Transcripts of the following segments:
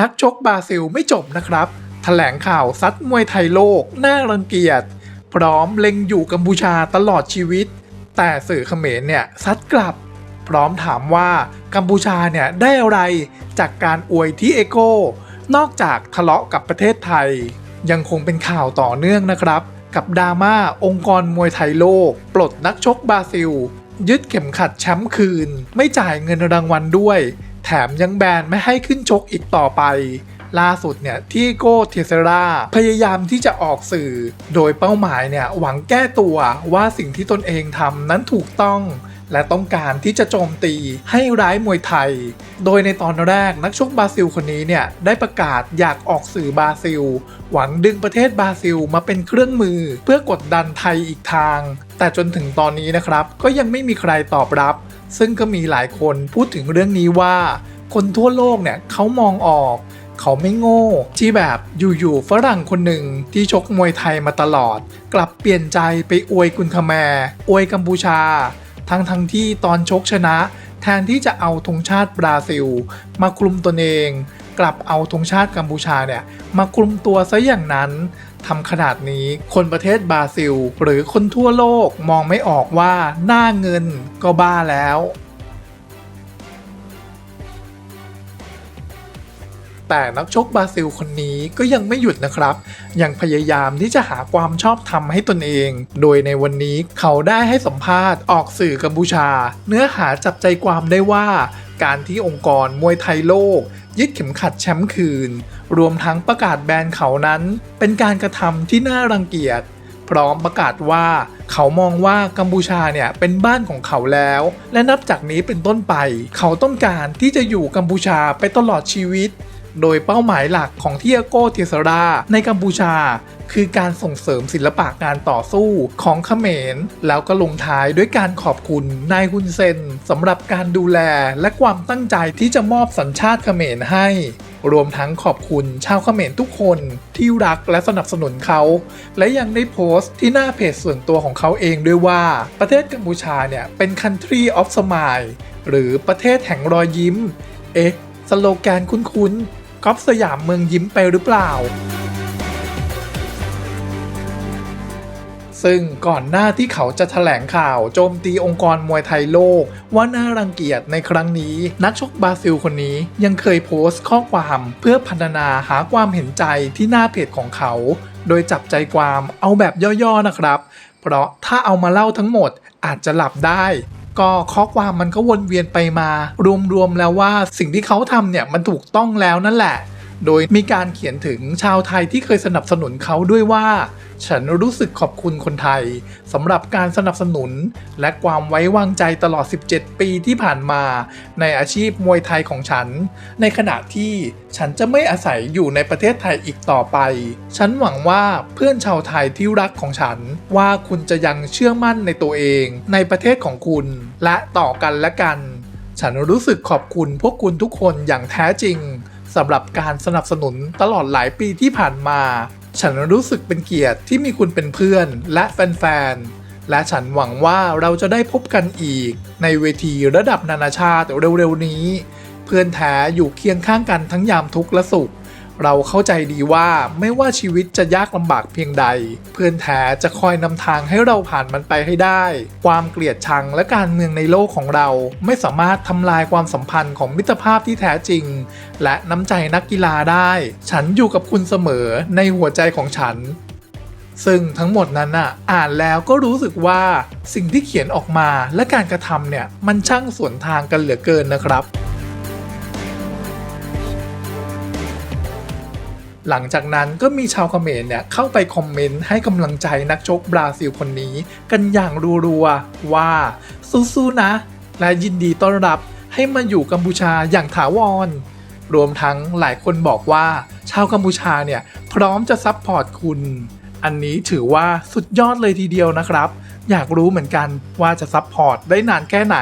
นักชกบราซิลไม่จบนะครับแถลงข่าวซัดมวยไทยโลก น่ารังเกียจ พร้อมเล็งอยู่กัมพูชาตลอดชีวิต แต่สื่อเขมรเนี่ยซัดกลับ พร้อมถามว่ากัมพูชาเนี่ยได้อะไรจากการอวยที่เอโก้นอกจากทะเลาะกับประเทศไทย ยังคงเป็นข่าวต่อเนื่องนะครับ กับดราม่าองค์กรมวยไทยโลก ปลดนักชกบราซิล ยึดเข็มขัดแชมป์คืน ไม่จ่ายเงินรางวัลด้วย แถมยังแบนไม่ให้ขึ้นชกอีกต่อไป ล่าสุดเนี่ยที่โก้เทเซราพยายามที่จะออกสื่อ โดยเป้าหมายเนี่ยหวังแก้ตัวว่าสิ่งที่ตนเองทำนั้นถูกต้องและต้องการที่จะโจมตีให้ร้ายมวยไทย โดยในตอนแรกนักชกบราซิลคนนี้เนี่ยได้ประกาศอยากออกสื่อบราซิล หวังดึงประเทศบราซิลมาเป็นเครื่องมือเพื่อกดดันไทยอีกทาง แต่จนถึงตอนนี้นะครับก็ยังไม่มีใครตอบรับ ซึ่งก็มีหลายคนพูดถึงเรื่องนี้ว่า คนทั่วโลกเนี่ยเขามองออกเขาไม่โง่ ที่แบบอยู่ๆฝรั่งคนหนึ่งที่ชกมวยไทยมาตลอด กลับเปลี่ยนใจไปอวยกุนคาแมอวยกัมพูชา ทั้งทั้งที่ตอนชกชนะ แทนที่จะเอาธงชาติบราซิล มาคลุมตนเอง กลับเอาธงชาติกัมพูชาเนี่ยมาคลุมตัวซะอย่างนั้น ทำขนาดนี้ คนประเทศบราซิล หรือคนทั่วโลกมองไม่ออกว่าหน้าเงินก็บ้าแล้วแต่นักชกบราซิลคนนี้ก็ยังไม่หยุดนะครับ ยังพยายามที่จะหาความชอบธรรมให้ตนเอง โดยในวันนี้เขาได้ให้สัมภาษณ์ออกสื่อกัมพูชา เนื้อหาจับใจความได้ว่า การที่องค์กรมวยไทยโลก ยึดเข็มขัดแชมป์คืน รวมทั้งประกาศแบนเขานั้น เป็นการกระทำที่น่ารังเกียจ พร้อมประกาศว่าเขามองว่ากัมพูชาเนี่ยเป็นบ้านของเขาแล้ว และนับจากนี้เป็นต้นไป เขาต้องการที่จะอยู่กัมพูชาไปตลอดชีวิต โดยเป้าหมายหลักของเที่อาโกเทสราในกัมพูชา คือการส่งเสริมศิลปะการต่อสู้ของเขมร แล้วก็ลงท้ายด้วยการขอบคุณนายฮุนเซนสำหรับการดูแลและความตั้งใจที่จะมอบสัญชาติเขมรให้ รวมทั้งขอบคุณชาวเขมรทุกคนที่รักและสนับสนุนเขา และยังได้โพสต์ที่หน้าเพจส่วนตัวของเขาเองด้วยว่า ประเทศกัมพูชาเนี่ยเป็น country of smile หรือประเทศแห่งรอยยิ้ม เอ๊ะ สโลแกนคุ้นๆ ก๊อฟสยามเมืองยิ้มไปหรือเปล่า ซึ่งก่อนหน้าที่เขาจะถแถลงข่าวโจมตีองค์กรมวยไทยโลก ว่าน่ารังเกียจในครั้งนี้ นักชกบราซิลคนนี้ยังเคยโพสต์ข้อความเพื่อพัฒนาหาความเห็นใจที่หน้าเพจของเขา โดยจับใจความเอาแบบย่อๆนะครับ เพราะถ้าเอามาเล่าทั้งหมดอาจจะหลับได้ ก็ข้อความมันก็วนเวียนไปมารวมๆแล้วว่าสิ่งที่เขาทำเนี่ยมันถูกต้องแล้วนั่นแหละ โดยมีการเขียนถึงชาวไทยที่เคยสนับสนุนเขาด้วยว่า ฉันรู้สึกขอบคุณคนไทยสำหรับการสนับสนุน และความไว้วางใจตลอด 17 ปีที่ผ่านมา ในอาชีพมวยไทยของฉัน ในขณะที่ฉันจะไม่อาศัยอยู่ในประเทศไทยอีกต่อไป ฉันหวังว่าเพื่อนชาวไทยที่รักของฉัน ว่าคุณจะยังเชื่อมั่นในตัวเอง ในประเทศของคุณ และต่อกันและกัน ฉันรู้สึกขอบคุณพวกคุณทุกคนอย่างแท้จริง สำหรับการสนับสนุนตลอดหลายปีที่ผ่านมา ฉันรู้สึกเป็นเกียรติที่มีคุณเป็นเพื่อนและแฟนๆ และฉันหวังว่าเราจะได้พบกันอีก ในเวทีระดับนานาชาติเร็วๆนี้ เพื่อนแท้อยู่เคียงข้างกันทั้งยามทุกข์และสุข เราเข้าใจดีว่าไม่ว่าชีวิตจะยากลำบากเพียงใด เพื่อนแท้จะคอยนำทางให้เราผ่านมันไปให้ได้ ความเกลียดชังและการเมืองในโลกของเรา ไม่สามารถทำลายความสัมพันธ์ของมิตรภาพที่แท้จริง และน้ำใจนักกีฬาได้ ฉันอยู่กับคุณเสมอในหัวใจของฉันซึ่งทั้งหมดนั้นน่ะอ่านแล้วก็รู้สึกว่าสิ่งที่เขียนออกมาและการกระทำเนี่ย มันช่างสวนทางกันเหลือเกินนะครับ หลังจากนั้นก็มีชาวเขมรเนี่ยเข้าไปคอมเมนต์ให้กำลังใจนักชกบราซิลคนนี้ กันอย่างรัวๆว่าสู้ๆนะ และยินดีต้อนรับให้มาอยู่กัมพูชาอย่างถาวร รวมทั้งหลายคนบอกว่า ชาวกัมพูชาเนี่ยพร้อมจะซัพพอร์ตคุณ อันนี้ถือว่าสุดยอดเลยทีเดียวนะครับ อยากรู้เหมือนกันว่าจะซัพพอร์ตได้นานแค่ไหน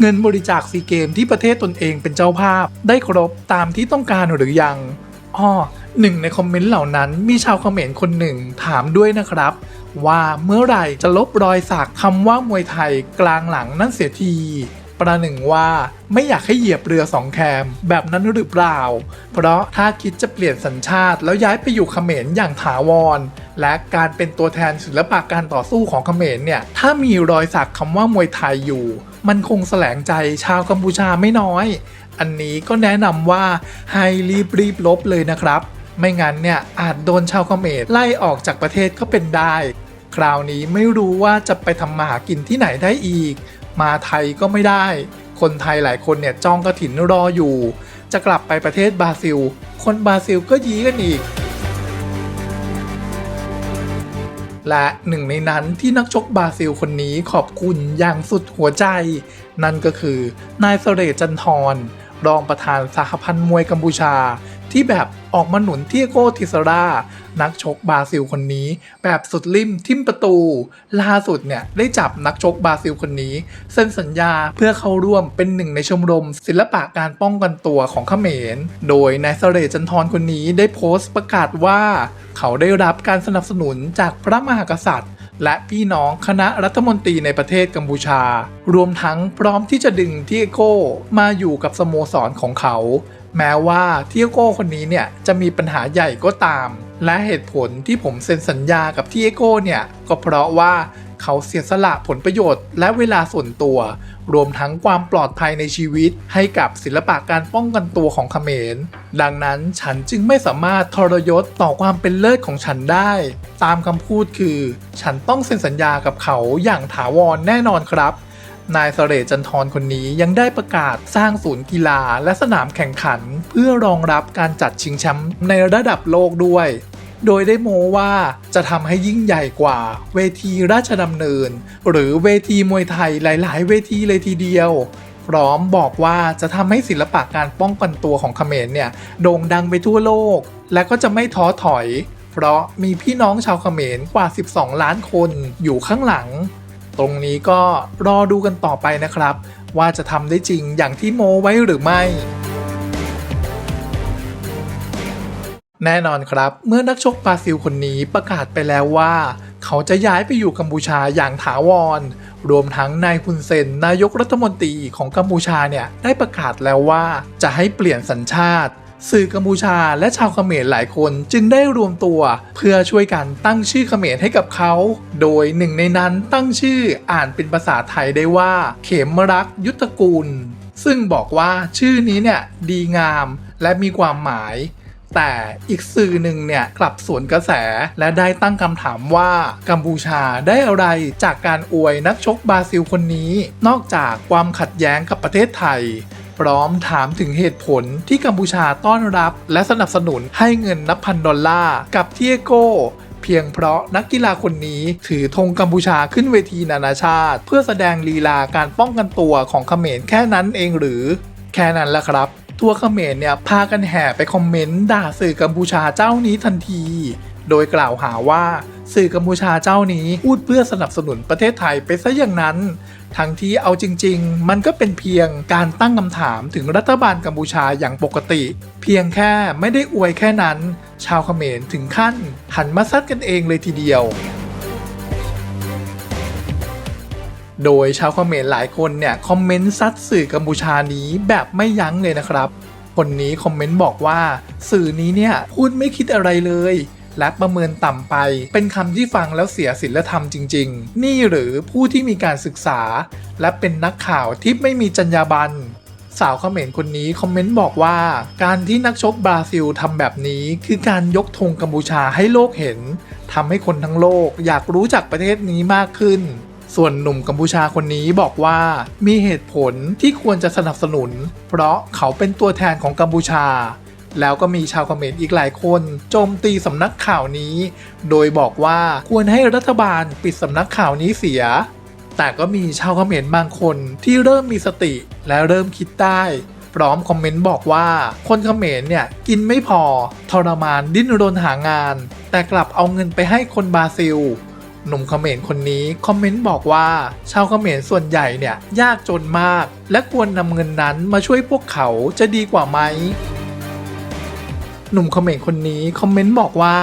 เงินบริจาคซีเกมที่ประเทศตนเองเป็นเจ้าภาพได้ครบตามที่ต้องการหรือยัง อ้อ หนึ่งในคอมเมนต์เหล่านั้นมีชาวเขมรคนหนึ่งถามด้วยนะครับ ว่าเมื่อไหร่จะลบรอยสักคำว่ามวยไทยกลางหลังนั่นเสียทีประหนึ่งว่าไม่อยากให้เหยียบเรือสองแคม แบบนั้นหรือเปล่า เพราะถ้าคิดจะเปลี่ยนสัญชาติแล้วย้ายไปอยู่เขมรอย่างถาวร และการเป็นตัวแทนศิลปะการต่อสู้ของเขมรเนี่ย ถ้ามีรอยสักคำว่ามวยไทยอยู่ มันคงแสลงใจชาวกัมพูชาไม่น้อย อันนี้ก็แนะนำว่าให้รีบรีบลบเลยนะครับ ไม่งั้นเนี่ยอาจโดนชาวเขมรไล่ออกจากประเทศก็เป็นได้ คราวนี้ไม่รู้ว่าจะไปทำมาหากินที่ไหนได้อีก มาไทยก็ไม่ได้ คนไทยหลายคนเนี่ยจองกระถินรออยู่ จะกลับไปประเทศบราซิล คนบราซิลก็ยี้กันอีก และหนึ่งในนั้นที่นักชกบราซิลคนนี้ขอบคุณอย่างสุดหัวใจ นั่นก็คือนายเสเรจันทร รองประธานสหพันธ์มวยกัมพูชา ที่แบบออกมาหนุนเทียโกทิสรา นักชกบราซิลคนนี้ แบบสุดริมทิมประตู ล่าสุดเนี่ยได้จับนักชกบราซิลคนนี้เซ็นสัญญาเพื่อเข้าร่วมเป็นหนึ่งในชมรม ศิลปะการป้องกันตัวของเขมร โดยนายเสเรจันทรคนนี้ได้โพสต์ประกาศว่า เขาได้รับการสนับสนุนจากพระมหากษัตริย์ และพี่น้องคณะรัฐมนตรีในประเทศกัมพูชา รวมทั้งพร้อมที่จะดึงเทียโก้มาอยู่กับสโมสรของเขา แม้ว่าเทียโก้คนนี้เนี่ยจะมีปัญหาใหญ่ก็ตาม และเหตุผลที่ผมเซ็นสัญญากับเทียโก้เนี่ยก็เพราะว่า เขาเสียสละผลประโยชน์ และเวลาส่วนตัว รวมทั้งความปลอดภัยในชีวิต ให้กับศิลปะการป้องกันตัวของเขมร ดังนั้นฉันจึงไม่สามารถทรยศต่อความเป็นเลิศของฉันได้ ตามคำพูดคือ ฉันต้องเซ็นสัญญากับเขาอย่างถาวรแน่นอนครับนายเสเรจันทรคนนี้ยังได้ประกาศสร้างศูนย์กีฬาและสนามแข่งขัน เพื่อรองรับการจัดชิงแชมป์ในระดับโลกด้วย โดยได้โมว่าจะทำให้ยิ่งใหญ่กว่าเวทีราชดำเนิน หรือเวทีมวยไทยหลาย ๆ เวทีเลยทีเดียว พร้อมบอกว่าจะทำให้ศิลปะการป้องกันตัวของเขมรเนี่ยโด่งดังไปทั่วโลก และก็จะไม่ท้อถอย เพราะมีพี่น้องชาวเขมรกว่า 12 ล้านคนอยู่ข้างหลัง ตรงนี้ก็รอดูกันต่อไปนะครับ ว่าจะทำได้จริงอย่างที่โมไว้หรือไม่ แน่นอนครับ เมื่อนักชกบราซิลคนนี้ประกาศไปแล้วว่า เขาจะย้ายไปอยู่กัมพูชาอย่างถาวร รวมทั้งนายฮุนเซนนายกรัฐมนตรีของกัมพูชาเนี่ยได้ประกาศแล้วว่าจะให้เปลี่ยนสัญชาติ สื่อกัมพูชาและชาวเขมรหลายคนจึงได้รวมตัว เพื่อช่วยกันตั้งชื่อเขมรให้กับเขา โดยหนึ่งในนั้นตั้งชื่ออ่านเป็นภาษาไทยได้ว่า เขมรักยุทธกูล ซึ่งบอกว่าชื่อนี้เนี่ยดีงามและมีความหมาย แต่อีกสื่อหนึ่งเนี่ยกลับสวนกระแสและได้ตั้งคำถามว่ากัมพูชาได้อะไรจากการอวยนักชกบราซิลคนนี้ นอกจากความขัดแย้งกับประเทศไทย พร้อมถามถึงเหตุผลที่กัมพูชาต้อนรับ และสนับสนุนให้เงินนับพันดอลลาร์กับเทียโกเพียงเพราะนักกีฬาคนนี้ถือธงกัมพูชาขึ้นเวทีนานาชาติ เพื่อแสดงลีลาการป้องกันตัวของเขมรแค่นั้นเองหรือ แค่นั้นแหละครับ ทัวร์เขมรเนี่ยพากันแห่ไปคอมเมนต์ด่าสื่อกัมพูชาเจ้านี้ทันที โดยกล่าวหาว่าสื่อกัมพูชาเจ้านี้พูดเพื่อสนับสนุนประเทศไทยไปซะอย่างนั้น ทั้งที่เอาจริง ๆ มันก็เป็นเพียงการตั้งคำถามถึงรัฐบาลกัมพูชาอย่างปกติ เพียงแค่ไม่ได้อวยแค่นั้น ชาวเขมรถึงขั้นหันมาซัดกันเองเลยทีเดียว โดยชาวเขมรหลายคนเนี่ยคอมเมนต์ซัดสื่อกัมพูชานี้แบบไม่ยั้งเลยนะครับ คนนี้คอมเมนต์บอกว่าสื่อนี้เนี่ยพูดไม่คิดอะไรเลยและประเมินต่ำไป เป็นคำที่ฟังแล้วเสียศีลธรรมจริง ๆ นี่หรือผู้ที่มีการศึกษา และเป็นนักข่าวที่ไม่มีจรรยาบรรณสาวเขมรคนนี้คอมเมนต์บอกว่า การที่นักชกบราซิลทำแบบนี้ คือการยกธงกัมพูชาให้โลกเห็นทำให้คนทั้งโลกอยากรู้จักประเทศนี้มากขึ้น ส่วนหนุ่มกัมพูชาคนนี้บอกว่ามีเหตุผลที่ควรจะสนับสนุน เพราะเขาเป็นตัวแทนของกัมพูชา แล้วก็มีชาวเขมรอีกหลายคน โจมตีสำนักข่าวนี้ โดยบอกว่าควรให้รัฐบาลปิดสำนักข่าวนี้เสีย แต่ก็มีชาวเขมรบางคนที่เริ่มมีสติและเริ่มคิดได้พร้อมคอมเมนต์บอกว่า คนเขมรเนี่ย กินไม่พอ ทรมานดิ้นรนหางาน แต่กลับเอาเงินไปให้คนบราซิล หนุ่มเขมรคนนี้คอมเมนต์บอกว่า ชาวเขมรส่วนใหญ่เนี่ย ยากจนมาก และควรนำเงินนั้นมาช่วยพวกเขาจะดีกว่าไหมหนุ่มเขมรคนนี้คอมเมนต์บอกว่า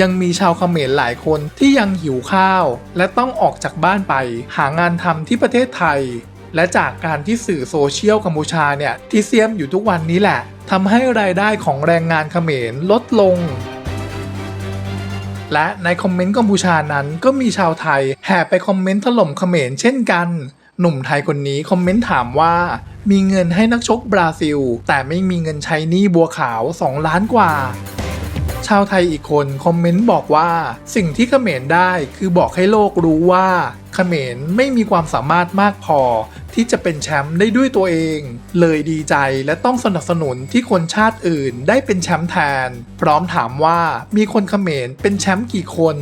ยังมีชาวเขมรหลายคนที่ยังหิวข้าว และต้องออกจากบ้านไปหางานทำที่ประเทศไทย และจากการที่สื่อโซเชียลกัมพูชาเนี่ยที่เซียมอยู่ทุกวันนี้แหละทำให้รายได้ของแรงงานเขมรลดลง และในคอมเมนต์กัมพูชานั้นก็มีชาวไทยแห่ไปคอมเมนต์ถล่มเขมรเช่นกัน หนุ่มไทยคนนี้คอมเมนต์ถามว่ามีเงินให้นักชกบราซิล แต่ไม่มีเงินใช้หนี้บัวขาว 2 ล้านกว่า ชาวไทยอีกคนคอมเมนต์บอกว่า สิ่งที่เขมรได้คือบอกให้โลกรู้ว่าเขมรไม่มีความสามารถมากพอ ที่จะเป็นแชมป์ได้ด้วยตัวเอง เลยดีใจและต้องสนับสนุนที่คนชาติอื่นได้เป็นแชมป์แทน พร้อมถามว่ามีคนเขมรเป็นแชมป์กี่คน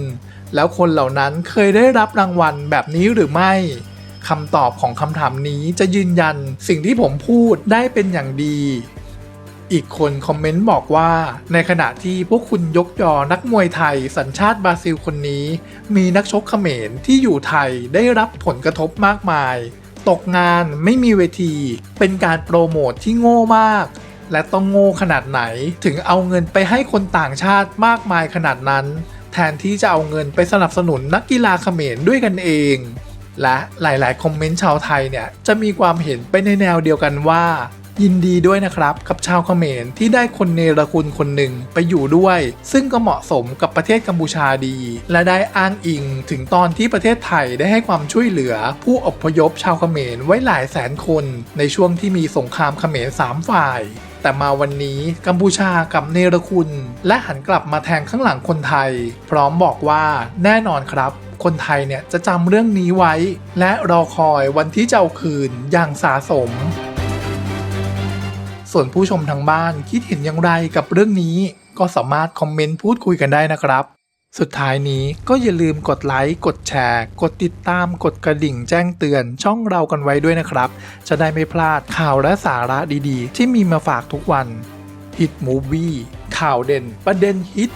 แล้วคนเหล่านั้นเคยได้รับรางวัลแบบนี้หรือไม่คำตอบของคำถามนี้จะยืนยันสิ่งที่ผมพูดได้เป็นอย่างดี อีกคนคอมเมนต์บอกว่า ในขณะที่พวกคุณยกยอนักมวยไทยสัญชาติบราซิลคนนี้ มีนักชกเขมรที่อยู่ไทยได้รับผลกระทบมากมาย ตกงานไม่มีเวที เป็นการโปรโมทที่โง่มาก และต้องโง่ขนาดไหน ถึงเอาเงินไปให้คนต่างชาติมากมายขนาดนั้น แทนที่จะเอาเงินไปสนับสนุนนักกีฬาเขมรด้วยกันเอง และหลาย ๆ คอมเมนต์ชาวไทยเนี่ยจะมีความเห็นไปในแนวเดียวกันว่า ยินดีด้วยนะครับ กับชาวเขมรที่ได้คนเนรคุณคนหนึ่งไปอยู่ด้วย ซึ่งก็เหมาะสมกับประเทศกัมพูชาดี และได้อ้างอิงถึงตอนที่ประเทศไทยได้ให้ความช่วยเหลือ ผู้อพยพชาวเขมรไว้หลายแสนคนในช่วงที่มีสงครามเขมรสามฝ่ายแต่มาวันนี้กัมพูชากับเนรคุณ และหันกลับมาแทงข้างหลังคนไทย พร้อมบอกว่าแน่นอนครับ คนไทยเนี่ยจะจำเรื่องนี้ไว้ และรอคอยวันที่จะเอาคืนอย่างสาสม ส่วนผู้ชมทางบ้านคิดเห็นอย่างไรกับเรื่องนี้ ก็สามารถคอมเมนต์พูดคุยกันได้นะครับ สุดท้ายนี้ก็อย่าลืมกดไลค์ กดแชร์ กดติดตาม กดกระดิ่งแจ้งเตือนช่องเรากันไว้ด้วยนะครับ จะได้ไม่พลาดข่าวและสาระดีๆ ที่มีมาฝากทุกวัน Hit Movie ข่าวเด่นประเด็นฮิต